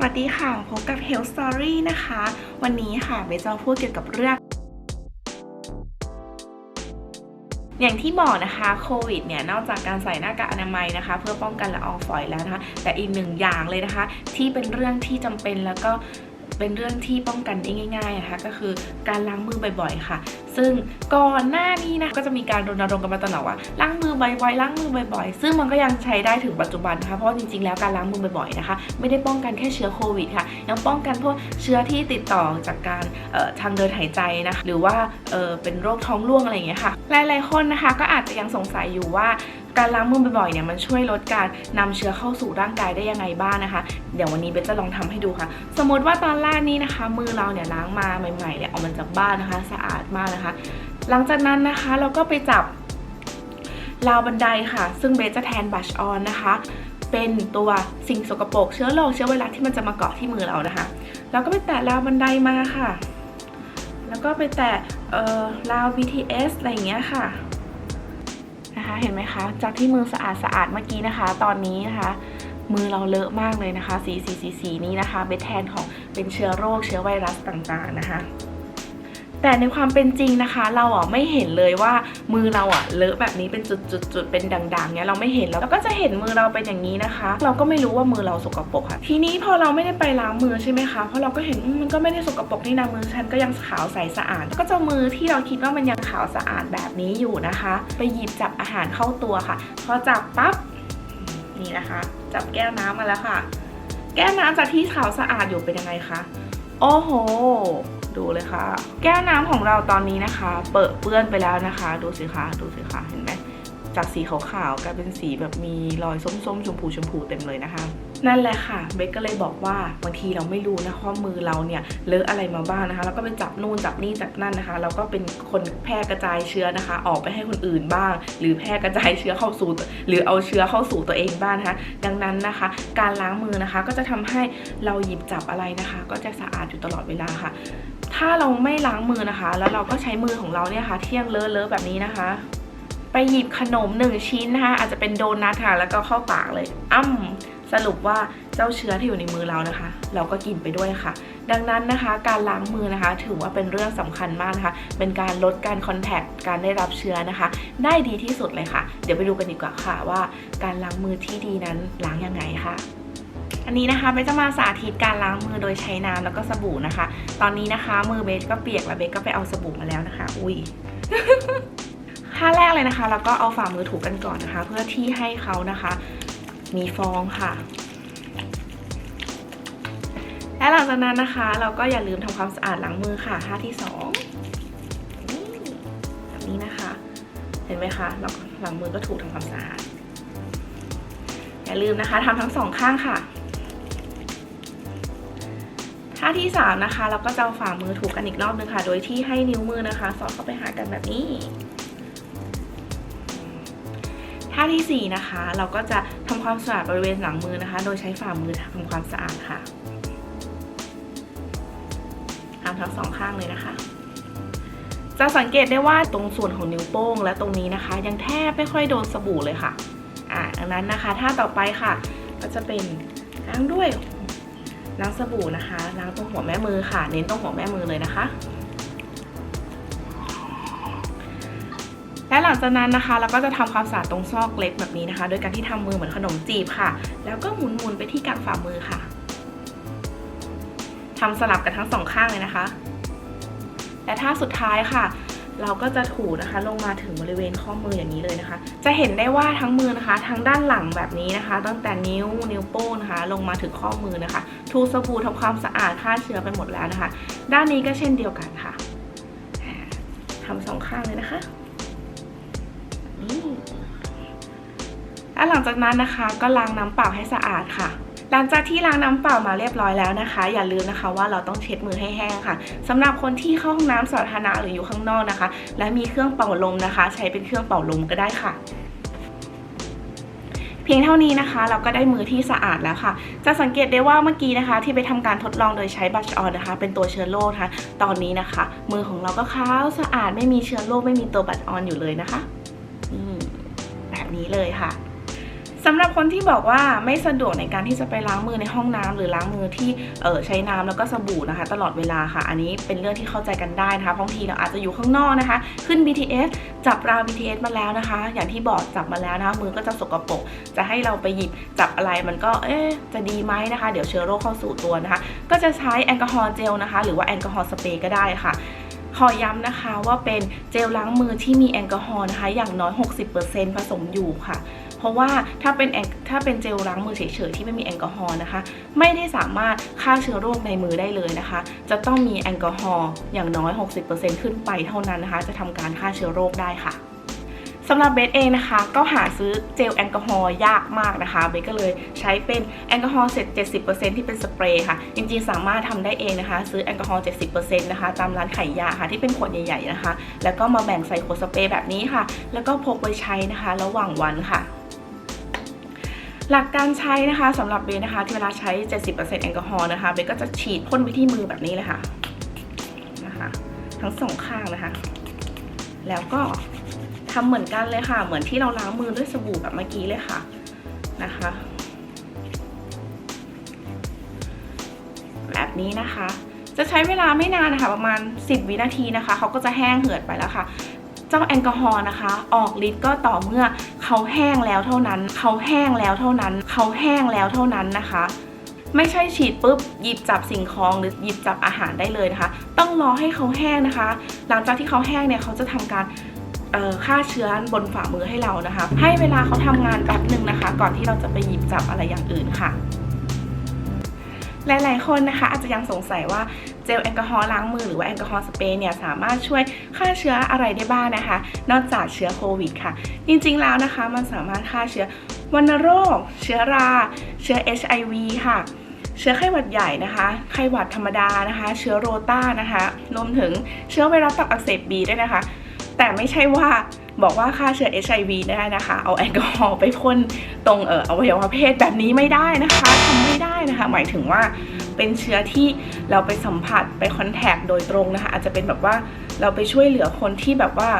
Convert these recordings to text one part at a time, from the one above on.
สวัสดีค่ะ พบกับ Health Story นะคะ วันนี้ค่ะเบจะพูดเกี่ยวกับเรื่อง อย่างที่บอกนะคะโควิดเนี่ย นอกจากการใส่หน้ากากอนามัยนะคะ เพื่อป้องกันละอองฝอยแล้วนะคะ แต่อีกหนึ่งอย่างเลยนะคะ ที่เป็นเรื่องที่จำเป็นแล้วก็ เป็นเรื่องที่ป้องกันได้ง่ายๆนะคะก็คือการล้างมือบ่อยๆ ค่ะ ซึ่งก่อนหน้านี้นะก็จะมีการรณรงค์กันมาตลอดว่าล้างมือบ่อยๆล้างมือบ่อยๆ ซึ่งมันก็ยังใช้ได้ถึงปัจจุบันนะคะเพราะจริงๆแล้วการล้างมือบ่อยๆนะคะ ไม่ได้ป้องกันแค่เชื้อโควิดค่ะ ยังป้องกันพวกเชื้อที่ติดต่อจากการทางเดินหายใจนะคะหรือว่าเเป็นโรคท้องร่วงอะไรอย่างเงี้ยค่ะหลายๆคนนะคะก็อาจจะยังสงสัยอยู่ว่า การล้างมือบ่อยๆเนี่ยมันช่วยลดการนำเชื้อเข้าสู่ร่างกายได้ยังไงบ้างนะคะ เดี๋ยววันนี้เบนจะลองทำให้ดูค่ะ สมมติว่าตอนแรกนี้นะคะ มือเราเนี่ยล้างมาใหม่ๆเนี่ยออกมาจากบ้านนะคะ สะอาดมากนะคะ หลังจากนั้นนะคะเราก็ไปจับราวบันไดค่ะ ซึ่งเบสจะแทนบัชออนนะคะ เป็นตัวสิ่งสกปรกเชื้อโรคเชื้อไวรัสที่มันจะมาเกาะที่มือเรานะคะเราก็ไปแตะราวบันไดมาค่ะ แล้วก็ไปแตะเออราว BTS อะไรอย่างเงี้ยค่ะ นะคะเห็นไหมคะจากที่มือสะอาดสะอาดเมื่อกี้นะคะ ตอนนี้นะคะมือเราเลอะมากเลยนะคะ สีสีสีสีนี้นะคะเป็นแทนของเป็นเชื้อโรคเชื้อไวรัสต่างๆนะคะ แต่ในความเป็นจริงนะคะ เราอะไม่เห็นเลยว่ามือเราอะเลอะแบบนี้เป็นจุดๆๆเป็นด่างๆเนี้ยเราไม่เห็นแล้วเราก็จะเห็นมือเราเป็นอย่างนี้นะคะ เราก็ไม่รู้ว่ามือเราสกปรกค่ะ ทีนี้พอเราไม่ได้ไปล้างมือใช่ไหมคะเพราะเราก็เห็นมมันก็ไม่ได้สกปรกนี่นะมือฉันก็ยังขาวใสสะอาดก็จะมือที่เราคิดว่ามันยังขาวสะอาดแบบนี้อยู่นะคะ ไปหยิบจับอาหารเข้าตัวค่ะพอจับปั๊บนี่นะคะ จับแก้วน้ำมาแล้วค่ะ แก้วน้ำจากที่ขาวสะอาดอยู่เป็นยังไงคะโอ้โห ดูเลยค่ะ แก้วน้ำของเราตอนนี้นะคะ เปิดเปื้อนไปแล้วนะคะ ดูสิคะดูสิคะเห็นไหมจากสีขาวๆกลายเป็นสีแบบมีรอยส้มๆชมพูชมพูเต็มเลยนะคะ นั่นแหละค่ะเบคก็เลยบอกว่าบางทีเราไม่รู้นะว่ามือเราเนี่ยเลอะอะไรมาบ้างนะคะ แล้วก็ไปจับนู่นจับนี่จับนั่นนะคะ เราก็เป็นคนแพร่กระจายเชื้อนะคะ ออกไปให้คนอื่นบ้าง หรือแพร่กระจายเชื้อเข้าสู่หรือเอาเชื้อเข้าสู่ตัวเองบ้างนะคะ ดังนั้นนะคะ การล้างมือนะคะก็จะทำให้เราหยิบจับอะไรนะคะ ก็จะสะอาดอยู่ตลอดเวลาค่ะ ถ้าเราไม่ล้างมือนะคะ แล้วเราก็ใช้มือของเราเนี่ยค่ะ เที่ยงเลอะเลอะแบบนี้นะคะ ไปหยิบขนมหนึ่งชิ้นนะคะอาจจะเป็นโดนัทค่ะแล้วก็เข้าปากเลย อ้ำสรุปว่าเจ้าเชื้อที่อยู่ในมือเรานะคะ เราก็กินไปด้วยค่ะ ดังนั้นนะคะ การล้างมือนะคะ ถือว่าเป็นเรื่องสำคัญมากนะคะ เป็นการลดการคอนแทคการได้รับเชื้อนะคะ ได้ดีที่สุดเลยค่ะ เดี๋ยวไปดูกันดีกว่าค่ะว่า การล้างมือที่ดีนั้นล้างยังไงค่ะ อันนี้นะคะเบสจะมาสาธิตการล้างมือโดยใช้น้ำแล้วก็สบู่นะคะ ตอนนี้นะคะมือเบสก็เปียกแล้วเบสก็ไปเอาสบู่มาแล้วนะคะ อุ้ยขั้นแรกเลยนะคะแล้วก็เอาฝ่ามือถูกันก่อนนะคะ เพื่อที่ให้เขานะคะ มีฟองค่ะ และหลังจากนั้นนะคะ เราก็อย่าลืมทำความสะอาดหลังมือค่ะท่าที่สองแบบนี้นะคะ เห็นไหมคะหลังหลังมือก็ถูกทำความสะอาดอย่าลืมนะคะทำทั้งสองข้างค่ะ ท่าที่สามนะคะ เราก็จะเอาฝ่ามือถูกกันอีกรอบนึงค่ะ โดยที่ให้นิ้วมือนะคะ สอดเข้าไปหากันแบบนี้ ท่าที่ 4 นะคะ เราก็จะทำความสะอาดบริเวณหลังมือนะคะ โดยใช้ฝ่ามือทำความสะอาดค่ะทำทั้งสองข้างเลยนะคะจะสังเกตได้ว่าตรงส่วนของนิ้วโป้งและตรงนี้นะคะ ยังแทบไม่ค่อยโดนสบู่เลยค่ะ อ่าดังนั้นนะคะท่าต่อไปค่ะ ก็จะเป็นล้างด้วย ล้างสบู่นะคะล้างตรงหัวแม่มือค่ะ เน้นตรงหัวแม่มือเลยนะคะ และหลังจากนั้นนะคะ เราก็จะทำความสะอาดตรงซอกเล็กแบบนี้นะคะ โดยการที่ทำมือเหมือนขนมจีบค่ะ แล้วก็หมุนๆไปที่กลางฝ่ามือค่ะทำสลับกันทั้งสองข้างเลยนะคะ และท่าสุดท้ายค่ะ เราก็จะถูนะคะ ลงมาถึงบริเวณข้อมืออย่างนี้เลยนะคะ จะเห็นได้ว่าทั้งมือนะคะ ทั้งด้านหลังแบบนี้นะคะ ตั้งแต่นิ้วนิ้วโป้งนะคะ ลงมาถึงข้อมือนะคะถูสบู่ทำความสะอาดฆ่าเชื้อไปหมดแล้วนะคะ ด้านนี้ก็เช่นเดียวกันค่ะอ่าทำสองข้างเลยนะคะนี่และหลังจากนั้นนะคะ ก็ล้างน้ำเปล่าให้สะอาดค่ะ หลังจากที่ล้างน้ำเปล่ามาเรียบร้อยแล้วนะคะ อย่าลืมนะคะว่าเราต้องเช็ดมือให้แห้งค่ะสำหรับคนที่เข้าห้องน้ำสาธารณะหรืออยู่ข้างนอกนะคะ และมีเครื่องเป่าลมนะคะ ใช้เป็นเครื่องเป่าลมก็ได้ค่ะเพียงเท่านี้นะคะ เราก็ได้มือที่สะอาดแล้วค่ะ จะสังเกตได้ว่าเมื่อกี้นะคะ ที่ไปทำการทดลองโดยใช้บัชออนนะคะ เป็นตัวเชื้อโรคนะคะตอนนี้นะคะ มือของเราก็ขาวสะอาดไม่มีเชื้อโรคไม่มีตัวบัชออนอยู่เลยนะคะอืแบบนี้เลยค่ะ สำหรับคนที่บอกว่าไม่สะดวกในการที่จะไปล้างมือในห้องน้ำหรือล้างมือที่เออใช้น้ำแล้วก็สบู่นะคะ ตลอดเวลาค่ะ อันนี้เป็นเรื่องที่เข้าใจกันได้นะคะบางทีเราอาจจะอยู่ข้างนอกนะคะ ขึ้น BTS จับราว BTS มาแล้วนะคะ อย่างที่บอกจับมาแล้วนะคะมือก็จะสกปรกจะให้เราไปหยิบจับอะไรมันก็เอ๊ะจะดีไหมนะคะ เดี๋ยวเชื้อโรคเข้าสู่ตัวนะคะ ก็จะใช้แอลกอฮอล์เจลนะคะ หรือว่าแอลกอฮอล์สเปรย์ก็ได้ค่ะขอย้ำนะคะว่าเป็นเจลล้างมือที่มีแอลกอฮอล์นะคะ อย่างน้อย 60%ผสมอยู่ค่ะ เพราะว่าถ้าเป็นถ้าเป็นเจลล้างมือเฉยๆที่ไม่มีแอลกอฮอล์นะคะ ไม่ได้สามารถฆ่าเชื้อโรคในมือได้เลยนะคะ จะต้องมีแอลกอฮอล์อย่างน้อย 60%ขึ้นไปเท่านั้นนะคะ จะทำการฆ่าเชื้อโรคได้ค่ะสำหรับเบสเองนะคะ ก็หาซื้อเจลแอลกอฮอล์ยากมากนะคะเบสก็เลยใช้เป็นแอลกอฮอล์เสร็จ70%ที่เป็นสเปรย์ค่ะ จริงๆ สามารถทำได้เองนะคะ ซื้อแอลกอฮอล์70%นะคะตามร้านขายยาค่ะที่เป็นขวดใหญ่ๆนะคะ แล้วก็มาแบ่งใส่ขวดสเปรย์แบบนี้ค่ะ แล้วก็พกไว้ใช้นะคะ ระหว่างวันค่ะ หลักการใช้นะคะสำหรับเบสนะคะที่เวลาใช้ 70%แอลกอฮอล์นะคะเบสก็จะฉีดพ่นไปที่มือแบบนี้เลยค่ะนะคะทั้งสองข้างนะคะ แล้วก็ทำเหมือนกันเลยค่ะ เหมือนที่เราล้างมือด้วยสบู่แบบเมื่อกี้เลยค่ะนะคะแบบนี้นะคะ จะใช้เวลาไม่นานนะคะ ประมาณ 10 วินาทีนะคะเขาก็จะแห้งเหือดไปแล้วค่ะ เจ้าแอลกอฮอล์นะคะ ออกฤทธิ์ก็ต่อเมื่อเขาแห้งแล้วเท่านั้น เขาแห้งแล้วเท่านั้น เขาแห้งแล้วเท่านั้นนะคะ ไม่ใช่ฉีดปุ๊บหยิบจับสิ่งของหรือหยิบจับอาหารได้เลยนะคะ ต้องรอให้เขาแห้งนะคะ หลังจากที่เขาแห้งเนี่ยเขาจะทำการฆ่าเชื้อบนฝ่ามือให้เรานะคะ ให้เวลาเขาทำงานแป๊บหนึ่งนะคะ ก่อนที่เราจะไปหยิบจับอะไรอย่างอื่นค่ะหลาย ๆ คนนะคะอาจจะยังสงสัยว่า เจลแอลกอฮอล์ล้างมือหรือว่าแอลกอฮอล์สเปรย์เนี่ยสามารถช่วยฆ่าเชื้ออะไรได้บ้างนะคะ นอกจากเชื้อโควิดค่ะ จริงๆแล้วนะคะมันสามารถฆ่าเชื้อวัณโรค เชื้อรา เชื้อ HIV ค่ะเชื้อไข้หวัดใหญ่นะคะ ไข้หวัดธรรมดานะคะ เชื้อโรต้านะคะรวมถึงเชื้อไวรัสตับอักเสบบีด้วยนะคะ แต่ไม่ใช่ว่าบอกว่าฆ่าเชื้อ HIV ได้นะคะ เอาแอลกอฮอล์ไปพ่นตรงเอ่ออวัยวะเพศแบบนี้ไม่ได้นะคะทำไม่ได้นะคะ หมายถึงว่า เป็นเชื้อที่เราไปสัมผัสไปคอนแทคโดยตรงนะคะ อาจจะเป็นแบบว่าเราไปช่วยเหลือคนที่แบบว่า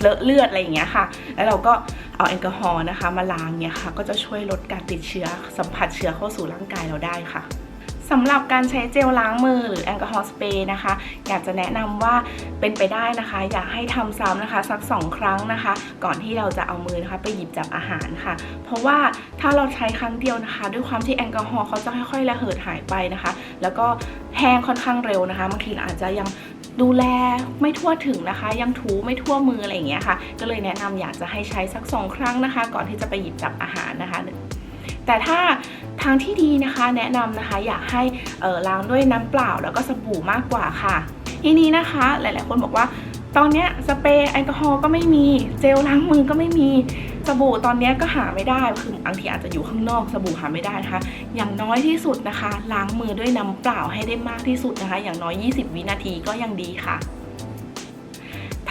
เลอะเลือดอะไรอย่างเงี้ยค่ะ แล้วเราก็เอาแอลกอฮอล์นะคะ มาล้างเนี่ยค่ะ ก็จะช่วยลดการติดเชื้อสัมผัสเชื้อเข้าสู่ร่างกายเราได้ค่ะ สำหรับการใช้เจลล้างมือหรือแอลกอฮอล์สเปรย์นะคะ อยากจะแนะนำว่าเป็นไปได้นะคะ อยากให้ทำซ้ำนะคะสัก 2 ครั้งนะคะ ก่อนที่เราจะเอามือนะคะไปหยิบจับอาหารค่ะ เพราะว่าถ้าเราใช้ครั้งเดียวนะคะ ด้วยความที่แอลกอฮอล์เขาจะค่อยๆระเหยหายไปนะคะ แล้วก็แห้งค่อนข้างเร็วนะคะบางทีอาจจะยังดูแลไม่ทั่วถึงนะคะ ยังถูไม่ทั่วมืออะไรอย่างเงี้ยค่ะ ก็เลยแนะนำอยากจะให้ใช้สัก2ครั้งนะคะ ก่อนที่จะไปหยิบจับอาหารนะคะ แต่ถ้า ทางที่ดีนะคะแนะนำนะคะอยากให้ล้างด้วยน้ำเปล่าแล้วก็สบู่มากกว่าค่ะ ทีนี้นะคะหลายๆ คนบอกว่าตอนนี้สเปรย์แอลกอฮอล์ก็ไม่มีเจลล้างมือก็ไม่มีสบู่ตอนนี้ก็หาไม่ได้คือบางทีอาจจะอยู่ข้างนอกสบู่หาไม่ได้นะคะ อย่างน้อยที่สุดนะคะ ล้างมือด้วยน้ำเปล่าให้ได้มากที่สุดนะคะ อย่างน้อย 20 วินาทีก็ยังดีค่ะ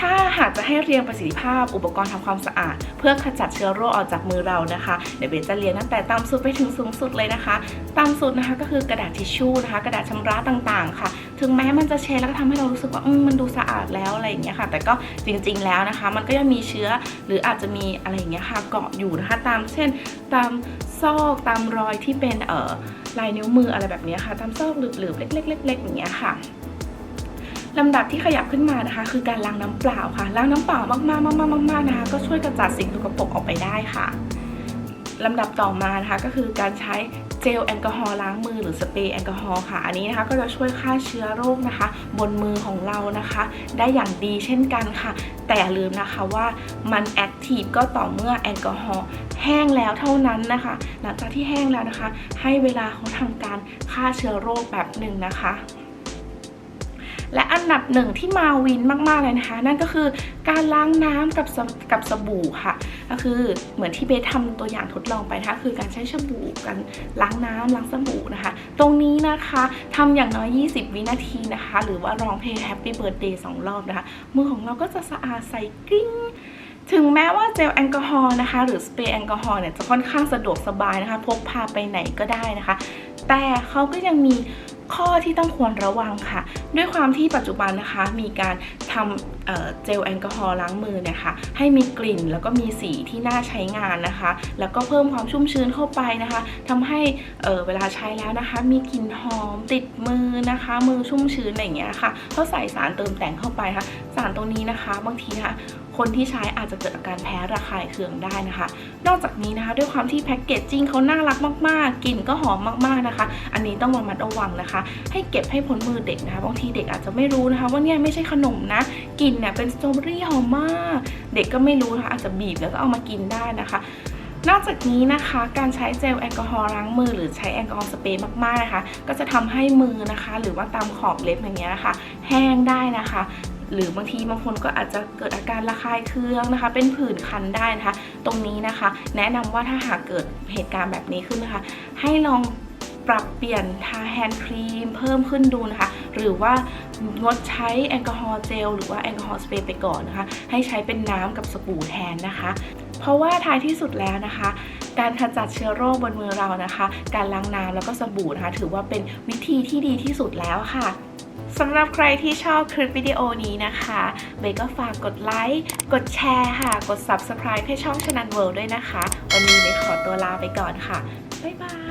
ถ้าหากจะให้เรียงประสิทธิภาพอุปกรณ์ทำความสะอาด เพื่อขจัดเชื้อโรคออกจากมือเรานะคะเดี๋ยวเบสจะเรียงตั้งแต่ต่ำสุดไปถึงสูงสุดเลยนะคะต่ำสุดนะคะก็คือกระดาษทิชชู่นะคะ กระดาษชำระต่างๆ ค่ะ ถึงแม้มันจะเช็ดแล้วก็ทำให้เรารู้สึกว่ามมันดูสะอาดแล้วอะไรอย่างเงี้ยค่ะ แต่ก็จริงๆแล้วนะคะ มันก็ยังมีเชื้อหรืออาจจะมีอะไรอย่างเงี้ยค่ะเกาะอยู่นะคะ ตามเช่น ตามซอกตามรอยที่เป็นเอ่อลายนิ้วมืออะไรแบบนี้ค่ะ ตามซอกหลืบๆเล็กๆๆๆอย่างเงี้ยค่ะ ลำดับที่ขยับขึ้นมานะคะ คือการล้างน้ำเปล่าค่ะ ล้างน้ำเปล่ามากๆมากๆมากๆนะคะ ก็ช่วยกระจัดสิ่งสกปรกออกไปได้ค่ะลำดับต่อมานะคะก็คือการใช้เจลแอลกอฮอล์ล้างมือหรือสเปรย์แอลกอฮอล์ค่ะ อันนี้นะคะก็จะช่วยฆ่าเชื้อโรคนะคะ บนมือของเรานะคะ ได้อย่างดีเช่นกันค่ะ แต่อย่าลืมนะคะว่ามันแอคทีฟก็ต่อเมื่อแอลกอฮอล์แห้งแล้วเท่านั้นนะคะ หลังจากที่แห้งแล้วนะคะ ให้เวลาเขาทำการฆ่าเชื้อโรคแบบหนึ่งนะคะ และอันดับหนึ่งที่มาวินมากๆเลยนะคะ นั่นก็คือการล้างน้ำกับสกับสบู่ค่ะ ก็คือเหมือนที่เบสทำตัวอย่างทดลองไปนะคะคือการใช้สบู่กันล้างน้ำล้างสบู่นะคะ ตรงนี้นะคะทำอย่างน้อย 20 วินาทีนะคะ หรือว่าร้องเพลง Happy Birthday สองรอบนะคะ มือของเราก็จะสะอาดใสกริ้งถึงแม้ว่าเจลแอลกอฮอล์นะคะ หรือสเปรย์แอลกอฮอล์เนี่ยจะค่อนข้างสะดวกสบายนะคะ พกพาไปไหนก็ได้นะคะ แต่เขาก็ยังมีข้อที่ต้องควรระวังค่ะ ด้วยความที่ปัจจุบันนะคะมีการทำเเจลแอลกอฮอล์ล้างมือนะคะให้มีกลิ่นแล้วก็มีสีที่น่าใช้งานนะคะ แล้วก็เพิ่มความชุ่มชื้นเข้าไปนะคะทำให้เออเวลาใช้แล้วนะคะ มีกลิ่นหอมติดมือนะคะ มือชุ่มชื้นอะไรอย่างเงี้ยค่ะเขาใส่สารเติมแต่งเข้าไปค่ะ สารตรงนี้นะคะ บางทีนะคะ คนที่ใช้อาจจะเกิดอาการแพ้ระคายเคืองได้นะคะ นอกจากนี้นะคะ ด้วยความที่แพ็กเกจจิ้งเขาน่ารักมากๆกลิ่นก็หอมมากๆนะคะ อันนี้ต้องระมัดระวังนะคะ ให้เก็บให้พ้นมือเด็กนะคะบางทีเด็กอาจจะไม่รู้นะคะว่าเนี่ยไม่ใช่ขนมนะกลิ่นเนี่ยเป็นสตรอเบอรี่หอมมาก เด็กก็ไม่รู้นะคะอาจจะบีบแล้วก็เอามากินได้นะคะนอกจากนี้นะคะการใช้เจลแอลกอฮอล์ล้างมือหรือใช้แอลกอฮอล์สเปรย์มากๆนะคะ ก็จะทำให้มือนะคะ หรือว่าตามขอบเล็บอย่างเงี้ยนะคะ แห้งได้นะคะ หรือบางทีบางคนก็อาจจะเกิดอาการระคายเคืองนะคะ เป็นผื่นคันได้นะคะ ตรงนี้นะคะ แนะนำว่าถ้าหากเกิดเหตุการณ์แบบนี้ขึ้นนะคะ ให้ลองปรับเปลี่ยนทาแฮนด์ครีมเพิ่มขึ้นดูนะคะ หรือว่างดใช้แอลกอฮอล์เจลหรือว่าแอลกอฮอล์สเปรย์ไปก่อนนะคะ ให้ใช้เป็นน้ำกับสบู่แทนนะคะ เพราะว่าท้ายที่สุดแล้วนะคะ การขจัดเชื้อโรคบนมือเรานะคะ การล้างน้ำแล้วก็สบู่นะคะ ถือว่าเป็นวิธีที่ดีที่สุดแล้วค่ะ สำหรับใครที่ชอบคลิปวิดีโอนี้นะคะเบย์ก็ฝากกดไลค์ กดแชร์ค่ะ กด Subscribe ให้ช่องชนันเวิลด์ด้วยนะคะ วันนี้เบย์ขอตัวลาไปก่อนค่ะ บ๊ายบาย